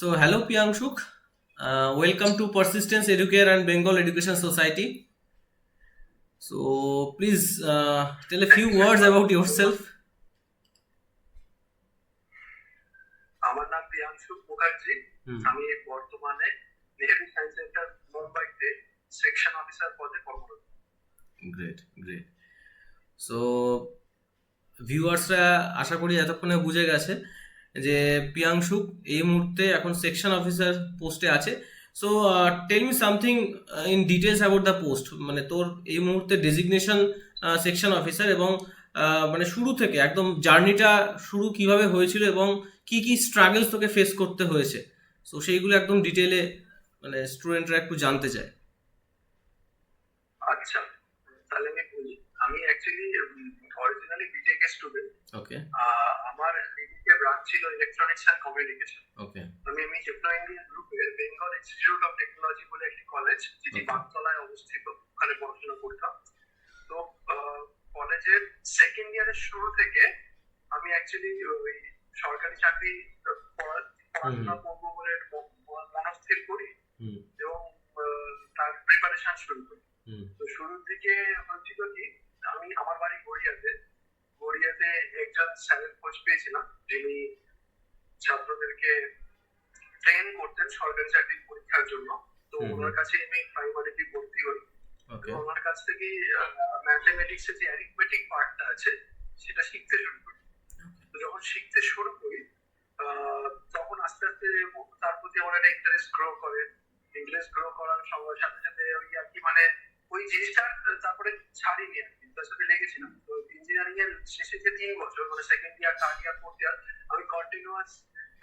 So, hello Piangshuk. Uh, welcome to Persistence Educare and Bengal Education Society. So, please uh, tell a few words about yourself. আমার নাম Priyanshu Mukherjee Hmm. আমি বর্তমানে Nehru science centre মুম্বাইতে section officer পদে কর্মরত great great so ভিউয়ার্সরা আশা করি এতক্ষণে বুঝে গেছে যে পিয়াংশুক এই মুহূর্তে এখন সেকশন অফিসার পোস্টে আছে। So tell me something in details about the post মানে তোর এই মুহূর্তে ডেজিগনেশন সেকশন অফিসার এবং মানে শুরু থেকে একদম জার্নিটা শুরু কীভাবে হয়েছিল এবং কি কি স্ট্রাগলস তোকে ফেস করতে হয়েছে? সো সেইগুলো একদম ডিটেলে মানে স্টুডেন্টরা একটু জানতে চায়। আচ্ছা তাহলে আমি বলি আমি actually originally BTech student okay আমার বিটেক ব্রাঞ্চ ছিল ইলেকট্রনিক্স অ্যান্ড কমিউনিকেশন ওকে আমি আমি টেকনো ইন্ডিয়ান গ্রুপের বেঙ্গল ইনস্টিটিউট অফ টেকনোলজি বলে একটি কলেজ যেটি. বাগতলায় অবস্থিত ওখানে পড়াশোনা করতাম। তো কলেজের সেকেন্ড ইয়ারের শুরু থেকে আমি অ্যাকচুয়ালি ওই সরকারি চাকরি পড়াশোনা করব বলে মনস্থির করি এবং তার প্রিপারেশন শুরু করি। তো শুরুর দিকে হচ্ছিল কি আমি আমার বাড়ি গড়িয়াতে গড়িয়াতে একজন স্যারের খোঁজ পেয়েছিলাম যিনি ছাত্রদেরকে ট্রেন করতেন সরকারি চাকরির পরীক্ষার জন্য। তো। ওনার কাছে আমি প্রাইমারিতে ভর্তি হই। ওনার কাছ থেকে ম্যাথমেটিক্স এর যে অ্যারিথমেটিক পার্টটা আছে সেটা শিখতে শুরু করি। তো যখন শিখতে শুরু করি তখন আস্তে আস্তে তার প্রতি আমার একটা ইন্টারেস্ট গ্রো করে। ইন্টারেস্ট গ্রো করার সঙ্গে সাথে সাথে ওই আর কি মানে ওই জিনিসটা তারপরে ছাড়িনি আর কি। তার সাথে লেগেছিলাম। এর শেষে যে তিন বছর মানে second year third year fourth year আমি কন্টিনিউয়াস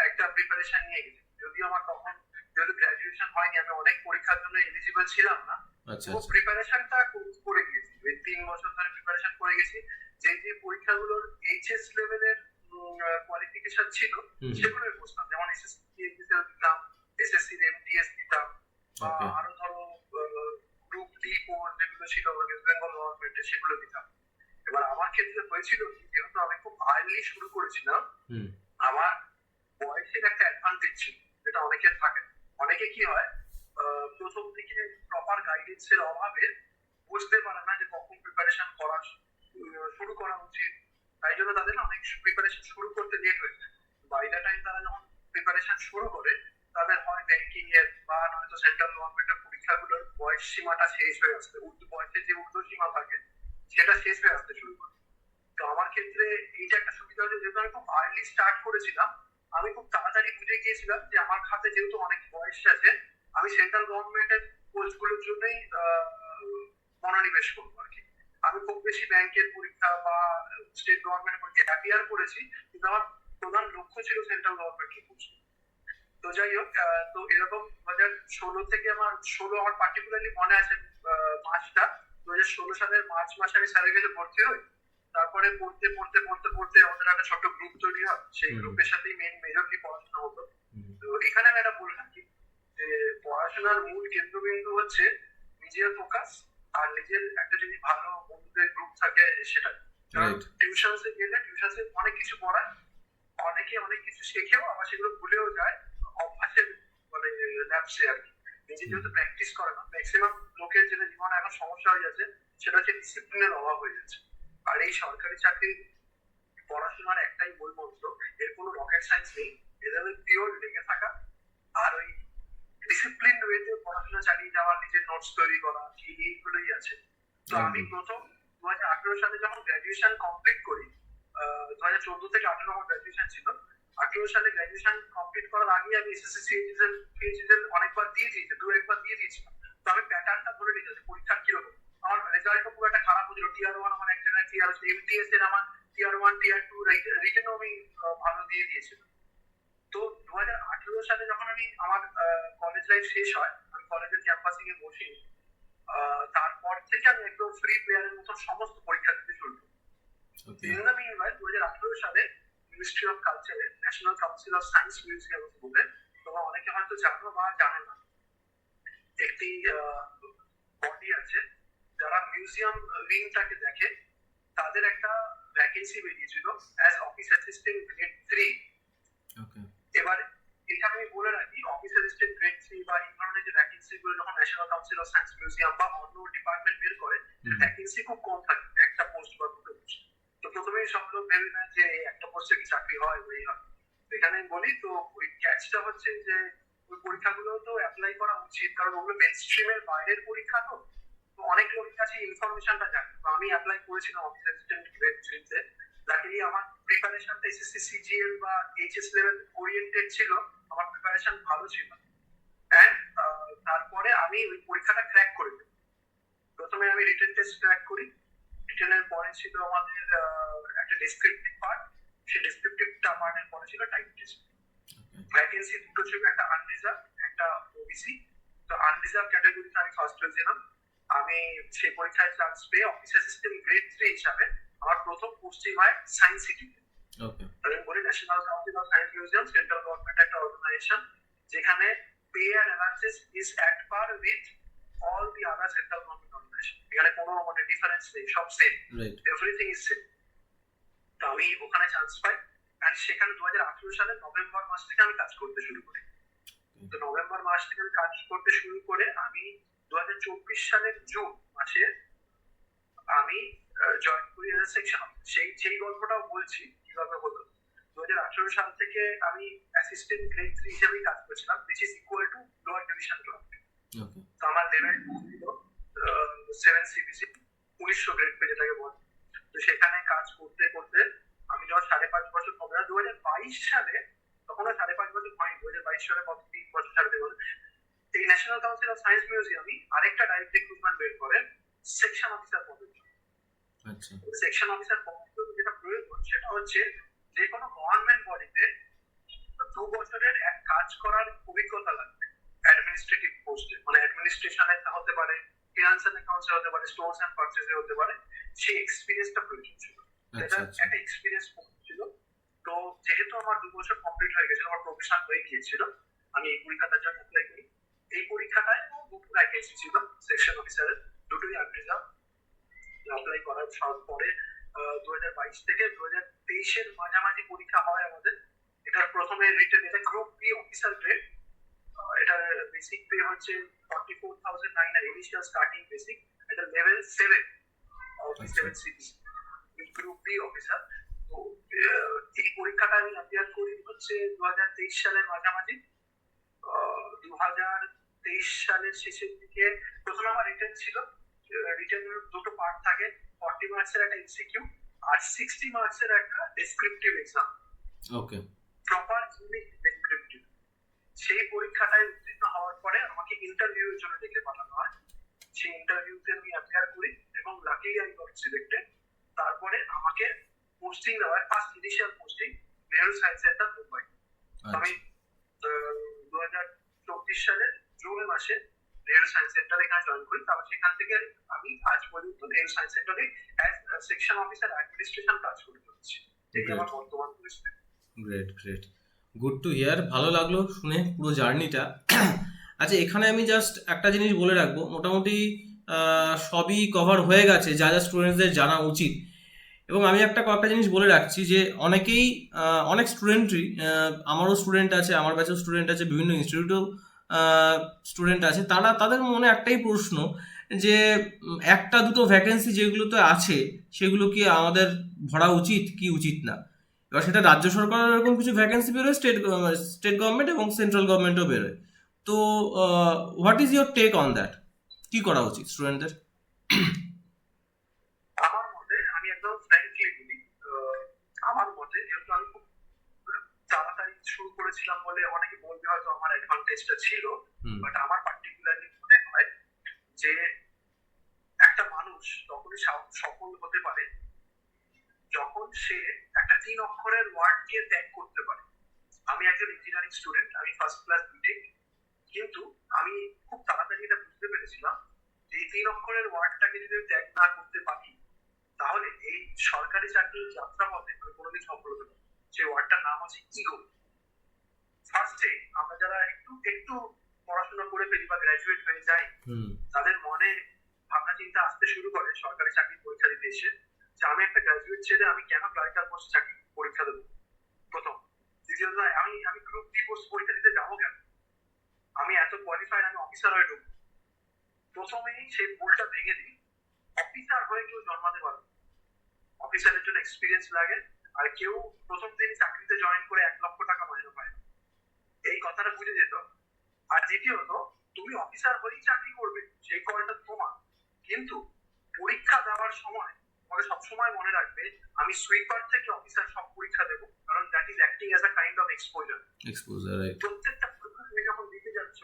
একটা প্রিপারেশন নিয়ে গেছি। যদিও আমার তখন যেহেতু গ্রাজুয়েশন হয়নি আমি অনেক পরীক্ষার জন্য এলিজিবল ছিলাম না। আচ্ছা তো আচ্ছা। প্রিপারেশনটা করে গেছি। এই তিন বছর ধরে প্রিপারেশন করে গেছি। যে যে পরীক্ষাগুলোর এইচএস লেভেলের কোয়ালিফিকেশন ছিল সেগুলোই বসতাম। যেমন এসএসসি এসএসএল দিতাম এসএসসি এমটিএস দিতাম বা আরও ধরো গ্রুপ ডি কোর যেগুলো ছিল ওয়েস্ট বেঙ্গল গভর্নমেন্টের সেগুলো দিতাম। এবার আমার ক্ষেত্রে হয়েছিল কি যেহেতু আমি খুব আর্লি শুরু করেছিলাম আমার বয়সের একটা অ্যাডভান্টেজ ছিল যেটা অনেকের থাকে। অনেকে কি হয় প্রথম দিকে প্রপার গাইডেন্স এর অভাবে বুঝতে পারে না যে কখন প্রিপারেশন করা শুরু করা উচিত। তাই জন্য তাদের অনেক প্রিপারেশন শুরু করতে লেট হয়ে যায়। বাই দ্য টাইম তারা যখন প্রিপারেশন শুরু করে তাদের হয় ব্যাংকিং এর বা নয়তো সেন্ট্রাল গভর্নমেন্টের পরীক্ষাগুলোর বয়স সীমাটা শেষ হয়ে আসছে বয়সের যে ঊর্ধ্ব সীমা থাকে সেটা শেষ হয়ে আসতে শুরু করে। তো আমার ক্ষেত্রে এইটা একটা সুবিধা হচ্ছে যেহেতু আমি খুব আর্লি স্টার্ট করেছিলাম, আমি খুব তাড়াতাড়ি বুঝে গিয়েছিলাম যে আমার খাতে যেহেতু অনেক বয়স আছে, আমি সেন্ট্রাল গভর্নমেন্টের পোস্টগুলোর জন্যই মনোনিবেশ করব আর কি। আমি খুব বেশি ব্যাংকের পরীক্ষা বা স্টেট গভর্নমেন্টের পরীক্ষা অ্যাপিয়ার করেছি, কিন্তু আমার প্রধান লক্ষ্য ছিল সেন্ট্রাল গভর্নমেন্টের পোস্ট তো যাই হোক তো এরকম দু হাজার ষোলো থেকে আমার ষোলো আমার পার্টিকুলারলি মনে আছে মাসটা। দু হাজার ষোলো সালের মার্চ মাসে আমি স্যারের কাছে ভর্তি হই। তারপরে পড়তে পড়তে পড়তে পড়তে আমাদের একটা ছোট্ট গ্রুপ তৈরি হয়। সেই গ্রুপের সাথেই মেন মেজরলি পড়াশোনা হতো। তো এখানে আমি একটা বলে রাখি যে পড়াশোনার মূল কেন্দ্রবিন্দু হচ্ছে নিজের ফোকাস আর নিজের একটা যদি ভালো বন্ধুদের গ্রুপ থাকে সেটা। টিউশনসে গেলে টিউশনসে অনেক কিছু পড়ায় অনেকে অনেক কিছু শেখেও আবার সেগুলো ভুলেও যায় অভ্যাসের মানে ল্যাপসে আর কি। নিজে যেহেতু প্র্যাকটিস করে না ম্যাক্সিমাম লোকের যেটা জীবনে এখন সমস্যা হয়ে যাচ্ছে সেটা হচ্ছে ডিসিপ্লিনের অভাব হয়ে যাচ্ছে। আর এই সরকারি চাকরি পড়াশোনার একটাই মূল মন্ত্র এর কোনো রকেট সায়েন্স নেই এদের পিওর লেগে থাকা আর ওই ডিসিপ্লিন ওয়েতে পড়াশোনা চালিয়ে যাওয়া নিজের নোটস তৈরি করা এই এইগুলোই আছে। তো আমি প্রথম দু হাজার আঠেরো সালে যখন গ্রাজুয়েশন কমপ্লিট করি দু হাজার চোদ্দ থেকে আঠেরো আমার গ্রাজুয়েশন ছিল আঠেরো সালে গ্রাজুয়েশন কমপ্লিট করার আগে আমি এসএসসি সিএইচএসএল পিএইচএসএল অনেকবার দিয়ে দিয়েছি দু একবার দিয়ে দিয়েছিলাম। তো আমি প্যাটার্নটা ধরে নিয়েছি পরীক্ষার কীরকম। আমার রেজাল্টটা খুব একটা খারাপ হয়েছিল। টিআর ওয়ান আমার এক জায়গায় টিআর এমটিএস এর আমার টিআর ওয়ান টিআর টু রিটেনও আমি ভালো দিয়ে দিয়েছিলাম। তো দু হাজার আঠেরো সালে যখন আমি আমার কলেজ লাইফ শেষ হয় আমি কলেজের ক্যাম্পাসে গিয়ে বসি তারপর থেকে আমি একদম ফ্রি প্লেয়ারের মতো সমস্ত পরীক্ষা দিতে শুরু করি। মিন দু হাজার আঠেরো সালে মিনিস্ট্রি অফ কালচারের national council of science museum বলে তোমরা অনেকে হয়তো জানো বা জানো না। একটি বডি আছে যারা মিউজিয়াম উইংটাকে দেখে। তাদের একটা ভ্যাকেন্সি বেরিয়েছিল as office assistant grade three এবার এখানে আমি বলে রাখি অফিস অ্যাসিস্ট্যান্ট গ্রেড থ্রি বা এই ধরনের ভ্যাকেন্সি গুলো যখন national council of science museum বা অন্য ডিপার্টমেন্ট বের করে ভ্যাকেন্সি খুব কম থাকে একটা পোস্ট বা দুটো পোস্ট প্রথমেই সব লোক ভেবে নেয় যে একটা পোস্টে কি চাকরি হয়, ওই হয়। এখানে বলি, তো ওই ক্যাচটা হচ্ছে যে ওই পরীক্ষাগুলো তো অ্যাপ্লাই করা উচিত, কারণ ওগুলো মেন স্ট্রিমের বাইরের পরীক্ষা তো। অনেক লোকের কাছে ইনফরমেশনটা জানে। আমি অ্যাপ্লাই করেছিলাম অফিস অ্যাসিস্ট্যান্ট লাকিলি আমার প্রিপারেশনটা এসএসসি সিজিএল বা এইচএস লেভেল ওরিয়েন্টেড ছিল, আমার প্রিপারেশন ভালো ছিল। অ্যান্ড তারপরে আমি ওই পরীক্ষাটা ক্র্যাক করে দিই প্রথমে আমি রিটেন টেস্ট ক্র্যাক করি রিটেনের পরে ছিল আমাদের একটা ডেসক্রিপটিভ পার্ট সেই ডেসক্রিপটিভ পার্টের পরে ছিল টাইপ টেস্ট ভ্যাকেন্সি দুটো ছিল একটা আনরিজার্ভ একটা ওবিসি তো আনরিজার্ভ ক্যাটাগরিতে আমি ফার্স্ট হয়েছিলাম। আমি সেই পরীক্ষায় চান্স পেয়ে অফিস অ্যাসিস্ট্যান্ট গ্রেড থ্রি হিসাবে আমার প্রথম পোস্টিং হয় সায়েন্স সিটিতে ওকে আমি বলি national council of science museum central government একটা অর্গানাইজেশন যেখানে pay and analysis is at par with all the other central government এখানে কোনো মানে ডিফারেন্স নেই সব সেম এভরিথিং ইজ সেম তো আমি ওখানে চান্স পাই। অ্যান্ড সেখানে দু হাজার আঠেরো সালে নভেম্বর মাস থেকে আমি কাজ করতে শুরু করি। তো নভেম্বর মাস থেকে আমি কাজ করতে শুরু করে আমি দু হাজার চব্বিশ সালের জুন মাসে আমি জয়েন করি সেকশন সেই সেই গল্পটাও বলছি কীভাবে হলো। দু হাজার আঠেরো সাল থেকে আমি অ্যাসিস্ট্যান্ট গ্রেড থ্রি হিসেবেই কাজ করছিলাম which is equal to lower division clerk তো আমার লেভেল টু ছিল। সেভেন সিবিসি উনিশশো গ্রেড পে যেটাকে বলে। তো সেখানে কাজ করতে করতে আমি যখন সাড়ে পাঁচ বছর হবে দু হাজার বাইশ সালে তখন সাড়ে পাঁচ বছর হয়নি দু হাজার বাইশ সালে কত তিন বছর সাড়ে তিন বছর এই ন্যাশনাল কাউন্সিল অফ সায়েন্স মিউজিয়ামই আরেকটা ডাইরেক্ট রিক্রুটমেন্ট বের করেন সেকশন অফিসার পদের সেকশন অফিসার পদের যেটা প্রয়োজন সেটা হচ্ছে যে কোনো গভর্নমেন্ট বডিতে দু বছরের এক কাজ করার অভিজ্ঞতা লাগবে। অ্যাডমিনিস্ট্রেটিভ পোস্টে মানে অ্যাডমিনিস্ট্রেশনে হতে পারে ফিনান্স অ্যান্ড অ্যাকাউন্টসে হতে পারে স্টোরস অ্যান্ড পারচেজে হতে পারে সেই এক্সপিরিয়েন্সটা প্রয়োজন ছিল এটা আচ্ছা। একটা এক্সপিরিয়েন্স ছিল। তো যেহেতু আমার দু বছর কমপ্লিট হয়ে গেছিল আমার প্রফেশন হয়ে গিয়েছিল আমি এই পরীক্ষাটার জন্য অ্যাপ্লাই করি। এই পরীক্ষাটায় দুটো ভ্যাকেন্সি ছিল সেকশন অফিসারের দুটোই আনরিজার্ভ অ্যাপ্লাই করার পরে দু হাজার বাইশ থেকে দু হাজার তেইশের মাঝামাঝি পরীক্ষা হয় আমাদের। এটা প্রথমে রিটেন এটা গ্রুপ বি অফিসার গ্রেড এটার বেসিক পে হচ্ছে ফর্টি ফোর থাউজেন্ড নাইন আর ইনিশিয়াল স্টার্টিং বেসিক এটা লেভেল সেভেন আচ্ছা। Seven CPC group B officer তো এই পরীক্ষাটা আমি অ্যাপিয়ার করি হচ্ছে দু হাজার তেইশ সালের মাঝামাঝি। দু হাজার তেইশ সালের শেষের দিকে প্রথমে আমার রিটার্ন ছিল। রিটার্নের দুটো পার্ট থাকে। ফর্টি মার্কসের একটা এমসিকিউ আর সিক্সটি মার্কসের একটা descriptive exam okay proper unique descriptive সেই পরীক্ষাটায় উত্তীর্ণ হওয়ার পরে আমাকে ইন্টারভিউ এর জন্য ডেকে পাঠানো হয়। সেই ইন্টারভিউতে আমি অ্যাপিয়ার করি এবং লাকিলি আই গট সিলেক্টেড তারপরে আমাকে পোস্টিং দেওয়া হয় first initial posting Nehru science centre Mumbai আমি দু হাজার চব্বিশ সালের জুন মাসে নেহরু সায়েন্স সেন্টার এখানে জয়েন করি। তারপর সেখান থেকে আমি আজ পর্যন্ত নেহরু সায়েন্স সেন্টারে অ্যাজ সেকশন অফিসার অ্যাডমিনিস্ট্রেশন কাজ করে চলেছি। এই আমার বর্তমান পরিস্থিতি। Great great good to hear ভালো লাগল শুনে পুরো জার্নিটা আচ্ছা এখানে আমি জাস্ট একটা জিনিস বলে রাখব। মোটামুটি সবই কভার হয়ে গেছে। যা যা স্টুডেন্টসদের জানা উচিত। এবং আমি একটা কয়েকটা জিনিস বলে রাখছি যে, অনেকেই অনেক স্টুডেন্টই আমারও স্টুডেন্ট আছে, আমার কাছেও স্টুডেন্ট আছে, বিভিন্ন ইনস্টিটিউটেও স্টুডেন্ট আছে। তারা, তাদের মনে একটাই প্রশ্ন যে, একটা দুটো ভ্যাকেন্সি যেগুলোতে আছে, সেগুলো কি আমাদের ভরা উচিত, কি উচিত না? এবার সেটা রাজ্য সরকারের এরকম কিছু ভ্যাকেন্সি বেরোয় স্টেট স্টেট গভর্নমেন্ট এবং সেন্ট্রাল গভর্নমেন্টও বেরোয়। তো what is your take on that কি করা উচিত স্টুডেন্টদের আমার মতে আমি একদম ফ্র্যাঙ্কলি বলি আমার মতে যেহেতু আমি খুব তাড়াতাড়ি শুরু করেছিলাম বলে অনেকে বলবে হয়তো আমার অ্যাডভান্টেজটা ছিল বাট আমার পার্টিকুলারলি মনে হয় যে একটা মানুষ তখনই সফল হতে পারে যখন সে একটা তিন অক্ষরের ওয়ার্ড ওয়ার্ডকে ত্যাগ করতে পারে। আমি একজন ইঞ্জিনিয়ারিং স্টুডেন্ট আমি ফার্স্ট ক্লাস বিটেক কিন্তু আমি খুব তাড়াতাড়ি এটা বুঝতে পেরেছিলাম যে এই তিন অক্ষরের ওয়ার্ডটাকে যদি ত্যাগ না করতে পারি তাহলে এই সরকারি চাকরির যাত্রা পথে আমি কোনোদিন সফল হতে পারব সেই ওয়ার্ডটার নাম হচ্ছে ইগো ফার্স্টে আমরা যারা একটু একটু পড়াশোনা করে ফেলি বা গ্রাজুয়েট হয়ে যাই তাদের মনে ভাবনা চিন্তা আসতে শুরু করে সরকারি চাকরির পরীক্ষা দিতে এসে। যে আমি একটা গ্রাজুয়েট ছেলে, আমি কেন ক্লারিক্যাল পোস্ট চাকরি পরীক্ষা দেবো? প্রথম। দ্বিতীয়ত, আমি আমি গ্রুপ ডি পোস্ট পরীক্ষা দিতে যাব কেন? আমি এত কোয়ালিফাইড আমি অফিসার হয়ে ঢুকবো। প্রথমেই সেই ভুলটা ভেঙে দিই। অফিসার হয়ে কেউ জন্মাতে পারবে অফিসারের জন্য এক্সপিরিয়েন্স লাগে, আর কেউ প্রথম দিন চাকরিতে জয়েন করে এক লক্ষ টাকা মাইনে পায়। এই কথাটা বুঝে যেত। আর দ্বিতীয়ত, তুমি অফিসার হয়েই চাকরি করবে, সেই কলটা তোমার। কিন্তু পরীক্ষা দেওয়ার সময় তোমাকে সবসময় মনে রাখবে আমি সুইপার থেকে অফিসার সব পরীক্ষা দেবো কারণ that is acting as a kind of exposure exposure right প্রত্যেকটা পরীক্ষা তুমি যখন দিতে যাচ্ছ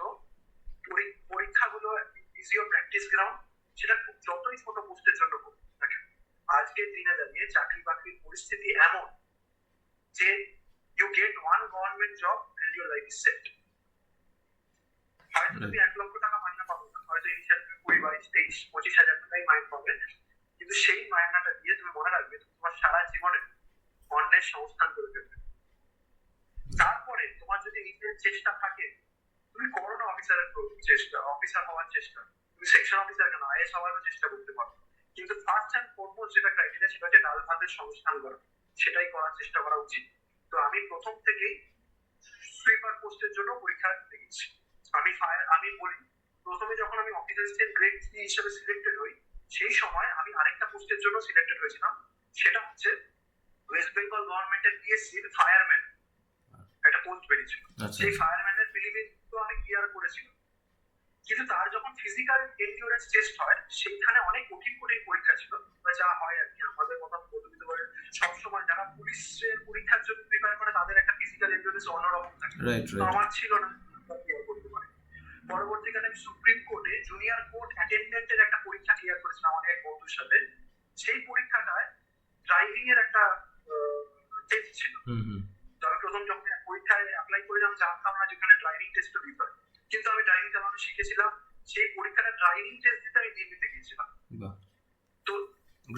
পরী- পরীক্ষাগুলো ইজ ইউর প্র্যাকটিস গ্রাউন্ড সেটা খুব যতই ছোট পোস্টের জন্য না আজকের দিনে দাঁড়িয়ে চাকরি বাকরির পরিস্থিতি এমন যে you get one government job and your life is set হয়তো তুমি এক লক্ষ টাকা মাইনা পাবো না হয়তো ইনিশিয়াল কুড়ি বাইশ তেইশ পঁচিশ হাজার টাকাই মাইন পাবে কিন্তু সেই মাইনাটা দিয়ে তুমি মনে রাখবে তোমার সারা জীবনে অন্যের সংস্থান করে ফেলবে। তারপরে তোমার যদি নিজের চেষ্টা থাকে, তুমি করো না অফিসারের চেষ্টা অফিসার হওয়ার চেষ্টা। তুমি সেকশন অফিসার কেন? আইএস হওয়ারও চেষ্টা করতে পারো। কিন্তু ফার্স্ট অ্যান্ড ফোরমোস্ট যেটা ক্রাইটেরিয়া সেটা হচ্ছে ডাল ভাতের সংস্থান করা। সেটাই করার চেষ্টা করা উচিত। তো আমি প্রথম থেকেই সুইপার পোস্টের জন্য পরীক্ষা দিতে গেছি। আমি ফায়ার আমি বলি, প্রথমে যখন আমি অফিস অ্যাসিস্ট্যান্ট গ্রেড থ্রি হিসেবে সিলেক্টেড হই সেই সময় আমি আরেকটা পোস্টের জন্য সিলেক্টেড হয়েছিলাম। সেটা হচ্ছে ওয়েস্ট বেঙ্গল গভর্নমেন্টের পিএসসির ফায়ারম্যান একটা পোস্ট বেরিয়েছিল। আচ্ছা। সেই ফায়ারম্যানের প্রিলিমিনারি তো আমি ক্লিয়ার করেছিলাম। কিন্তু তার যখন ফিজিক্যাল এন্ডিওরেন্স টেস্ট হয় সেইখানে অনেক কঠিন কঠিন পরীক্ষা ছিল। যা হয় আর কি আমাদের কথা দিতে পারে সবসময় যারা পুলিশের পরীক্ষার জন্য প্রিপেয়ার করে তাদের একটা ফিজিক্যাল এন্ডিওরেন্স অন্যরকম থাকে। আমার ছিল না। পরবর্তীকালে সুপ্রিম কোর্টে জুনিয়র কোর্ট অ্যাটেন্ডেন্টের একটা পরীক্ষা ক্লিয়ার করেছিলাম আমাদের এক বন্ধুর সাথে সেই পরীক্ষাটায় ড্রাইভিং এর একটা টেস্ট ছিল। আমি প্রথম যখন পরীক্ষায় অ্যাপ্লাই করেছিলাম জানতাম না যেখানে ড্রাইভিং টেস্ট দিতে কিন্তু আমি ড্রাইভিং চালানো শিখেছিলাম সেই পরীক্ষাটা ড্রাইভিং টেস্ট দিতে আমি দিল্লিতে গিয়েছিলাম। তো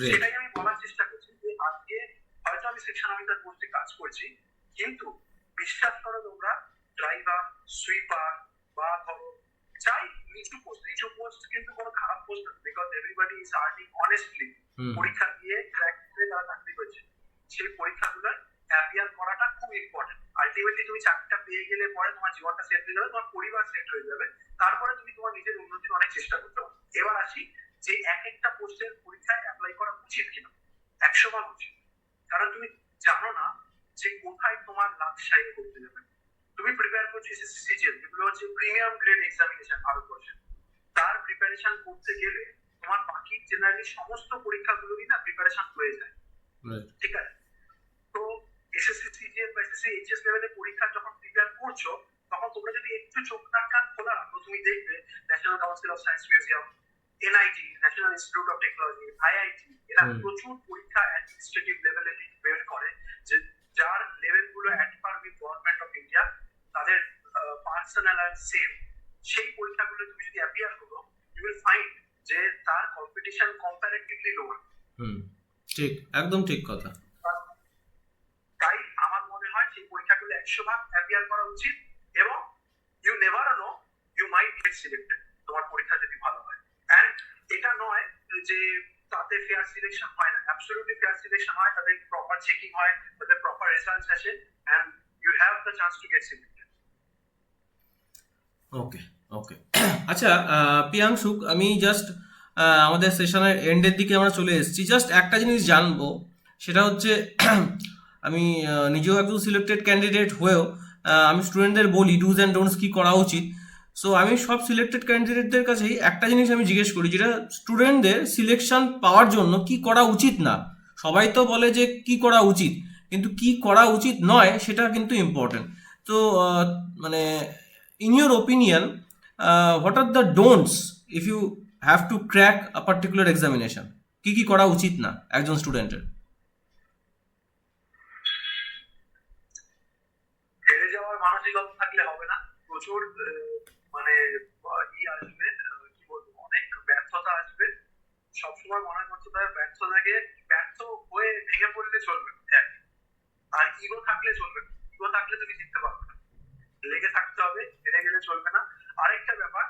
সেটাই আমি বলার চেষ্টা করছি যে আজকে হয়তো আমি সেকশন অফিসার পোস্টে কাজ করছি কিন্তু বিশ্বাস করো তোমরা ড্রাইভার সুইপার বা ধরো যাই নিচু পোস্ট নিচু পোস্ট কিন্তু কোনো খারাপ পোস্ট না because everybody is earning honestly পরীক্ষা দিয়ে ক্র্যাক করে তারা চাকরি করছে। সেই পরীক্ষাগুলো অ্যাপিয়ার করাটা খুব ইম্পর্টেন্ট আলটিমেটলি তুমি চাকরিটা পেয়ে গেলে পরে তোমার জীবনটা সেট হয়ে যাবে তোমার পরিবার সেট হয়ে যাবে। তারপরে তুমি তোমার নিজের উন্নতির অনেক চেষ্টা করতে পারো। এবার আসি যে এক একটা পোস্টের পরীক্ষায় অ্যাপ্লাই করা উচিত কিনা। একশো বার উচিত। কারণ তুমি জানো না যে কোথায় তোমার লাভ শাইন করতে যাবে। তুমি প্রিপেয়ার করছ এসএসসি যেগুলো হচ্ছে প্রিমিয়াম গ্রেড এক্সামিনেশন ভারতবর্ষে। তার প্রিপারেশন করতে গেলে তোমার বাকি জেনারেলি সমস্ত পরীক্ষাগুলোরই না প্রিপারেশন হয়ে যায়। ঠিক আছে? তো এসএসসি সিজিএল বা এসএসসি এইচএস লেভেলের পরীক্ষা যখন প্রিপেয়ার করছ তখন তোমরা যদি একটু চোখ নাক কান খোলা রাখো তুমি দেখবে national council of science museum NIT national institute of technology IIT এরা প্রচুর পরীক্ষা অ্যাডমিনিস্ট্রেটিভ লেভেলে বের করে যে যার লেভেলগুলো at par with government of India তাদের পার্সোনাল আর সেম সেই পরীক্ষাগুলো তুমি যদি অ্যাপিয়ার করো ইউ উইল ফাইন্ড যে তার কম্পিটিশন কম্পারেটিভলি লোয়ার হুম ঠিক একদম ঠিক কথা। তাই আমার মনে হয় সেই পরীক্ষাগুলো একশো ভাগ অ্যাপিয়ার করা উচিত এবং you never know you might get selected তোমার পরীক্ষা যদি ভালো হয়। অ্যান্ড এটা নয় যে তাতে ফেয়ার সিলেকশন হয় না। অ্যাবসলিউটলি ফেয়ার সিলেকশন হয় তাদের প্রপার চেকিং হয় তাদের প্রপার রেজাল্ট আসে and you have the chance to get selected okay okay আচ্ছা প্রিয়াংশুক আমি জাস্ট আমাদের সেশনের এন্ডের দিকে আমরা চলে এসেছি। জাস্ট একটা জিনিস জানব, সেটা হচ্ছে, আমি নিজেও একজন সিলেক্টেড ক্যান্ডিডেট হয়েও আমি স্টুডেন্টদের বলি ডুজ অ্যান্ড ডোন্টস কী করা উচিত। সো আমি সব সিলেক্টেড ক্যান্ডিডেটদের কাছেই একটা জিনিস আমি জিজ্ঞেস করি, যেটা স্টুডেন্টদের সিলেকশন পাওয়ার জন্য কি করা উচিত না? সবাই তো বলে যে কি করা উচিত, কিন্তু কি করা উচিত নয়, সেটা কিন্তু ইম্পর্টেন্ট তো মানে in your opinion what are the don'ts if you have to crack a particular examination? কি কি করা উচিত না একজন স্টুডেন্টের থাকলে মানে ব্যর্থতা আসবে। সবসময় হবে ব্যর্থ হয়ে চলবে। আর ইগো থাকলে চলবে ইগো থাকলে তুমি জিততে পারবে না। লেগে থাকতে হবে, হেরে গেলে চলবে না। আরেকটা ব্যাপার,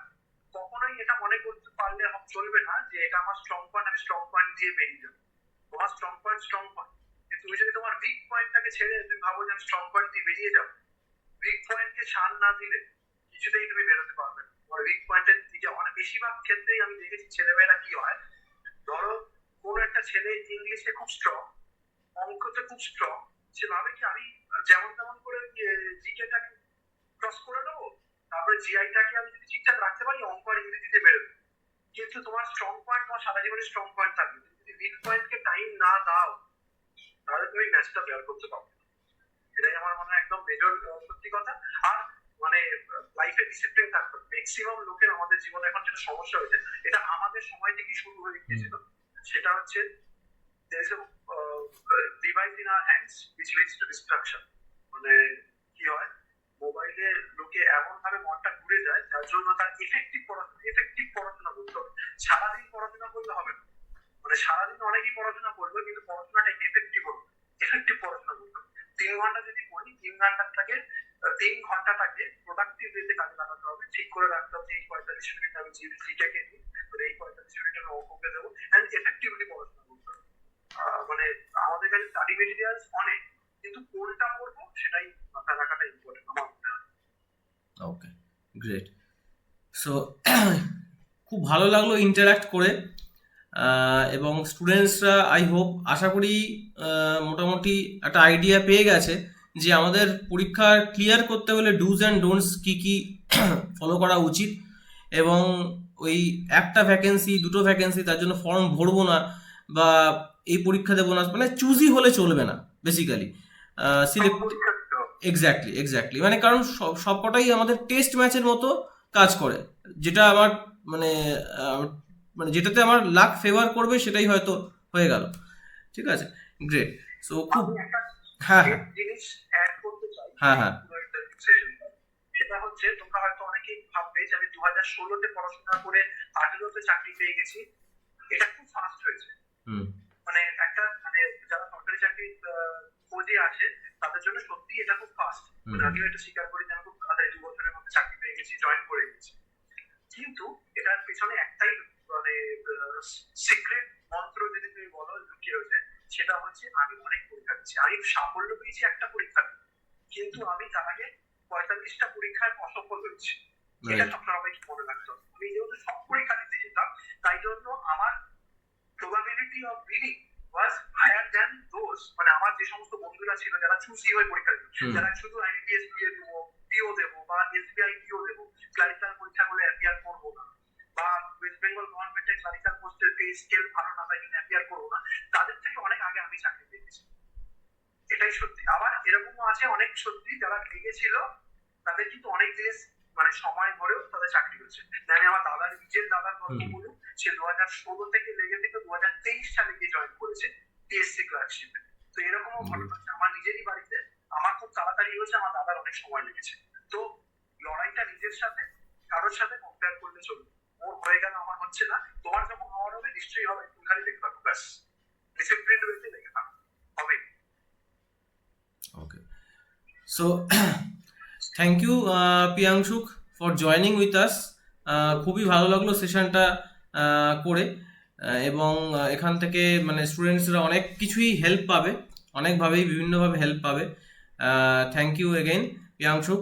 কখনোই এটা মনে করতে পারলে চলবে না যে এটা আমার স্ট্রং পয়েন্ট আমি স্ট্রং পয়েন্ট দিয়ে বেরিয়ে যাব। তোমার স্ট্রং পয়েন্ট স্ট্রং পয়েন্ট তুমি যদি তোমার উইক পয়েন্টটাকে ছেড়ে তুমি ভাবো যে আমি স্ট্রং পয়েন্ট দিয়ে বেরিয়ে যাব উইক পয়েন্টকে ছাড় না দিলে কিছুতেই তুমি বেরোতে পারবে না। তোমার উইক পয়েন্টের দিকে অনেক বেশিরভাগ ক্ষেত্রেই আমি দেখেছি ছেলেমেয়েরা কি হয়, ধরো কোনো একটা ছেলে ইংলিশে খুব স্ট্রং অঙ্কতে খুব স্ট্রং সে ভাবে কি আমি যেমন তেমন করে জিকেটাকে ক্রস করে নেব? তারপরে জিআইটাকে আমি যদি ঠিকঠাক রাখতে পারি অঙ্ক আর ইংরেজিতে বেরোবে। কিন্তু তোমার স্ট্রং পয়েন্ট তোমার সারা জীবনে স্ট্রং পয়েন্ট থাকবে। তুমি যদি উইক পয়েন্টকে টাইম না দাও তাহলে তুমি ম্যাচটা বেয়ার করতে পারবে এটাই আমার মনে হয় একদম মেজর সত্যি কথা। আর মানে লাইফে ডিসিপ্লিন থাকতে ম্যাক্সিমাম লোকের আমাদের জীবনে এখন যেটা সমস্যা হয়েছে এটা আমাদের সময় থেকেই শুরু হয়ে গিয়েছিল। সেটা হচ্ছে there is a uh, device in our hands which leads to distraction মানে কি হয়? মোবাইলে লোকে এমন ভাবে মনটা ঘুরে যায়, যার জন্য তার ইফেক্টিভ পড়াশোনা এফেক্টিভ পড়াশোনা করতে হবে। সারাদিন পড়াশোনা করলে হবে না। মানে সারাদিন অনেকেই পড়াশোনা করবে, কিন্তু পড়াশোনাটা এফেক্টিভ হবে এফেক্টিভ পড়াশোনা করতে তিন ঘণ্টা যদি পড়ি তিন ঘন্টাটাকে তিন ঘন্টাটাকে প্রোডাক্টিভ ওয়েতে কাজে লাগাতে হবে। ঠিক করে রাখতে হবে এই পঁয়তাল্লিশ মিনিট আমি জিটাকে নিই তো এই পঁয়তাল্লিশ মিনিট আমি অঙ্ককে দেবো অ্যান্ড এফেক্টিভলি পড়াশোনা করতে হবে আহ, মানে আমাদের কাছে স্টাডি মেটেরিয়ালস অনেক কিন্তু কোনটা পড়ব সেটাই মাথায় রাখাটা ইম্পর্টেন্ট আমার মনে হয় ওকে গ্রেট সো খুব ভালো লাগল ইন্টারাক্ট করে। এবং স্টুডেন্টসরা আই হোপ আশা করি মোটামুটি একটা আইডিয়া পেয়ে গেছে যে আমাদের পরীক্ষা ক্লিয়ার করতে হলে ডুজ অ্যান্ড ডোন্টস কী কী ফলো করা উচিত। এবং ওই একটা ভ্যাকেন্সি দুটো ভ্যাকেন্সি তার জন্য ফর্ম ভরবো না বা এই পরীক্ষা দেবো না মানে চুজই হলে চলবে না বেসিক্যালি সিলেক্ট এক্স্যাক্টলি এক্স্যাক্টলি মানে কারণ সব, সবকটাই আমাদের টেস্ট ম্যাচের মতো কাজ করে, যেটা আমার মানে মানে যেটাতে আমার লাক ফেভার করবে সেটাই হয়তো হয়ে গেল। ঠিক আছে? গ্রেট সো খুব হ্যাঁ হ্যাঁ। হ্যাঁ, হ্যাঁ। session টা। সেটা হচ্ছে তোমরা হয়তো অনেকেই ভাববে যে আমি দু হাজার ষোলোতে পড়াশোনা করে আঠেরোতে চাকরি পেয়ে গেছি। এটা খুব ফাস্ট হয়েছে। মানে একটা মানে যারা সরকারি চাকরি খোঁজে আসে তাদের জন্য সত্যি এটা খুব ফাস্ট। মানে আমিও এটা স্বীকার করি যে আমি খুব তাড়াতাড়ি দু বছরের মধ্যে চাকরি পেয়ে গেছি জয়েন করে গেছি কিন্তু এটার পেছনে একটাই মানে সিক্রেট মন্ত্র যদি তুমি বলো লুকিয়ে রয়েছে সেটা হচ্ছে আমি অনেক পরীক্ষা দিচ্ছি আমি সাফল্য পেয়েছি একটা পরীক্ষা কিন্তু আমি তার আগে পঁয়তাল্লিশটা পরীক্ষায় অসফল হয়েছি এটা রাইট সবসময় মনে রাখতে হবে আমি যেহেতু সব পরীক্ষা দিতে যেতাম তাই জন্য আমার probability of winning was higher than those মানে আমার যে সমস্ত বন্ধুরা ছিল যারা চুজি হয়ে পরীক্ষা দিত হুম। যারা শুধু আইবিএস দিয়ে দেবো পিও দেবো বা এসবিআই ডিও দেবো ক্লারিক্যাল পরীক্ষাগুলো অ্যাপিয়ার করব না। বা ওয়েস্ট বেঙ্গল গভর্নমেন্টের ক্লারিক্যাল পোস্টের পে স্কেল ভালো না তাই জন্য অ্যাপিয়ার করব না, তাদের থেকে অনেক আগে আমি চাকরি পেয়েছি। এটাই সত্যি। আবার এরকমও আছে অনেক সত্যি যারা লেগেছিল তাদের কিন্তু অনেক জিনিস মানে সময় ধরেও তাদের চাকরি হয়েছে আমি আমার দাদার নিজের দাদার গল্প হুম। বলুন সে দু হাজার ষোলো থেকে লেগে থেকে দু হাজার তেইশ সালে গিয়ে জয়েন করেছে টিএসসি ক্লার্কশিপে তো এরকমও হুম। ঘটনা আছে আমার নিজেরই বাড়িতে আমার খুব তাড়াতাড়ি হয়েছে আমার দাদার অনেক সময় লেগেছে তো লড়াইটা নিজের সাথে কারোর সাথে কম্পেয়ার করলে চলবে ওর হয়ে গেল আমার হচ্ছে না তোমার যখন হওয়ার হবে নিশ্চয়ই হবে তুমি খালি দেখতে পারো ব্যাস ডিসিপ্লিন দেখে থাকো হবে thank you, uh, Piangshuk, for joining with us. Uh, খুবই ভালো লাগল সেশনটা করে। এবং এখান থেকে মানে স্টুডেন্টসরা অনেক কিছুই হেল্প পাবে অনেকভাবেই বিভিন্নভাবে হেল্প পাবে। Thank you again পিয়াংশুক